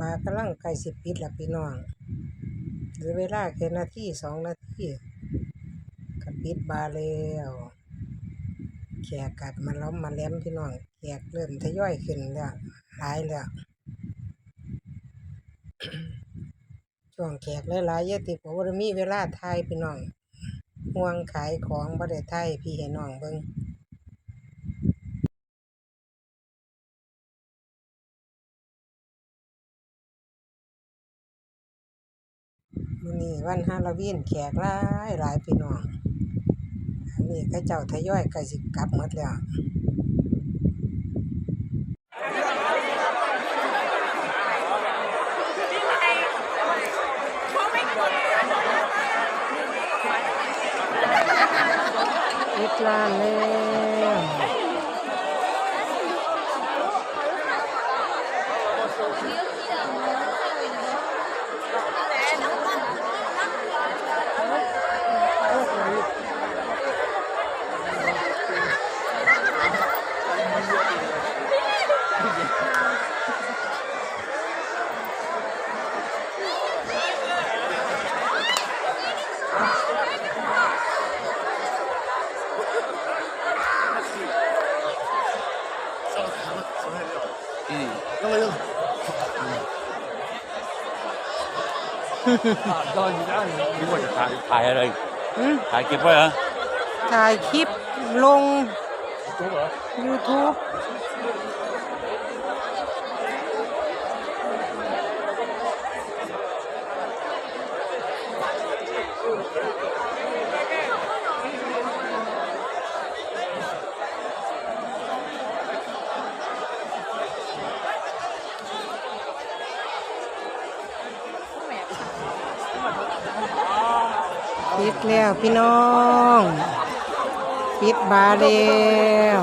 บาร์กำลังใกล้สิปิดล้วพี่น้องหลือเวลาแค่นาทีสองนาทีก็ปิดบาร์แล้วแขกกัดมาล้อมมาแล้มพี่น้องแขกเริ่มทยอยขึ้นแล้วหลายแล้วช่วงแขกหลายๆเยอะติผมว่ามีเวลาถ่ายพี่น้องห่วงขายของบ่ได้ถ่ายพี่ให้น้องเบิ่ง มื้อนี้วันฮาโลวีนแขกหลายหลายพี่น้องอันนี้เขาเจ้าทยอยกล้สิกลับหมดแล้วปิดร้านแล้ว 嗯นี่ว่าจะถ่ายถ่ายอะไรหืมถ่ายเก็บไว้เหรอถ่ายคลิปลง YouTube ปิดแล้วพี่น้อง ปิดบาร์แล้ว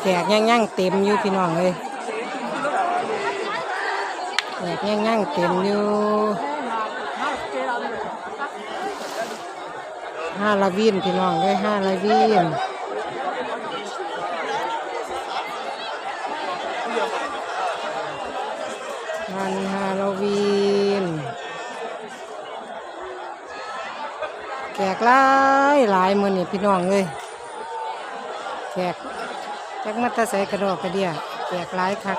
แขกยังยังเต็มอยู่พี่น้องเลยแขกยังยังเต็มอยู่ห้าลาวินพี่น้องเลยห้าลาวินฮาโลวีน แขกหลายหลายมือนี่พี่น้องเลยแขกจักมัตตะใส่กระดอกกระเดียแขกหลายคัก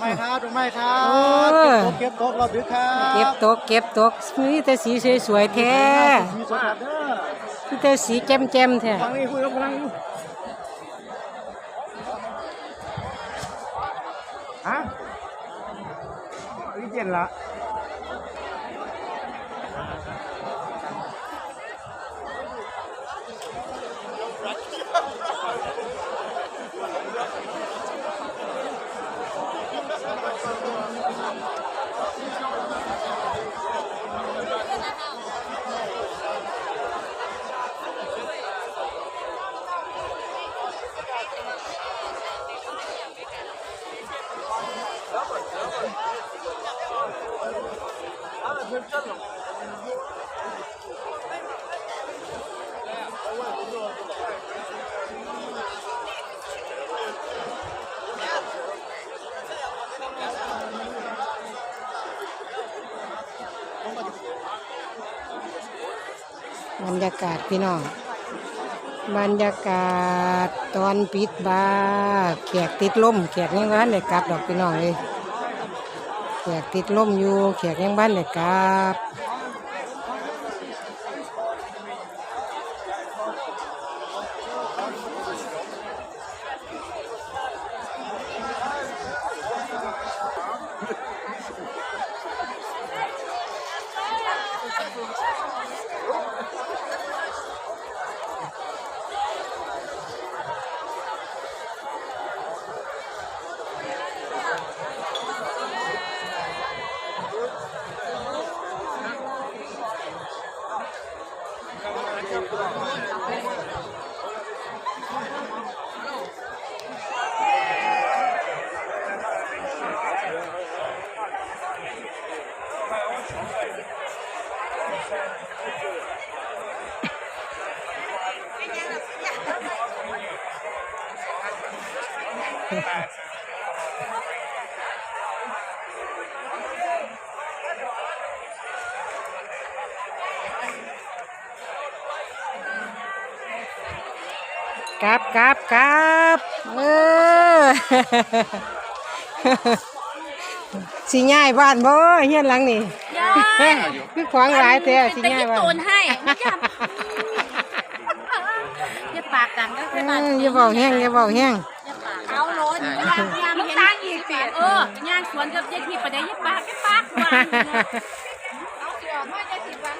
ไม้ครับดอกไม้ครัโอ้บเก็บโต๊ะเราดึกครับเก็บตกเก็บตกมีแต่สีสวยๆแท้มีสวัสดิ์เด้อมีแต่สีแจ่มๆแท้ฟังนี่คุยกับพลังอยู่ฮะอีเจ็ดละ บรรยากาศพี่น้อง บรรยากาศตอนปิดบาร์แขกติดลมแขกยังบ้านเลยกลับดอกพี่น้องเลยแขกติดลมอยู่แขกยังบ้านเลยกลับ กลับกลับกลับเออสิง่ายบ้านบ่เฮียนหลังนี่ย่าคือขวางหลายแต่สิเป็นง่ายญี่บ้านปุ่นให้ไม่จับอย่าปากดังก็เอคือบ้านออย่าเบาแห้งอย่าเบาแห้งเอาโรนย่างย่างลูกตาลอีกเปียเออย่างสวนกับยายทีประเดี๋ยวอย่าปากอย่าปากวางเอาเสือมาจะสิวัง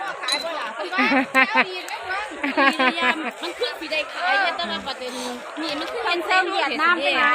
ก็ขายบ่ล่ะคือว่าเอาดีไหมวะมันคือสีได้ขายเนี่ยแต่ว่าประเด็นนี่มันคือเป็นเส้นเวียดนามไปไหน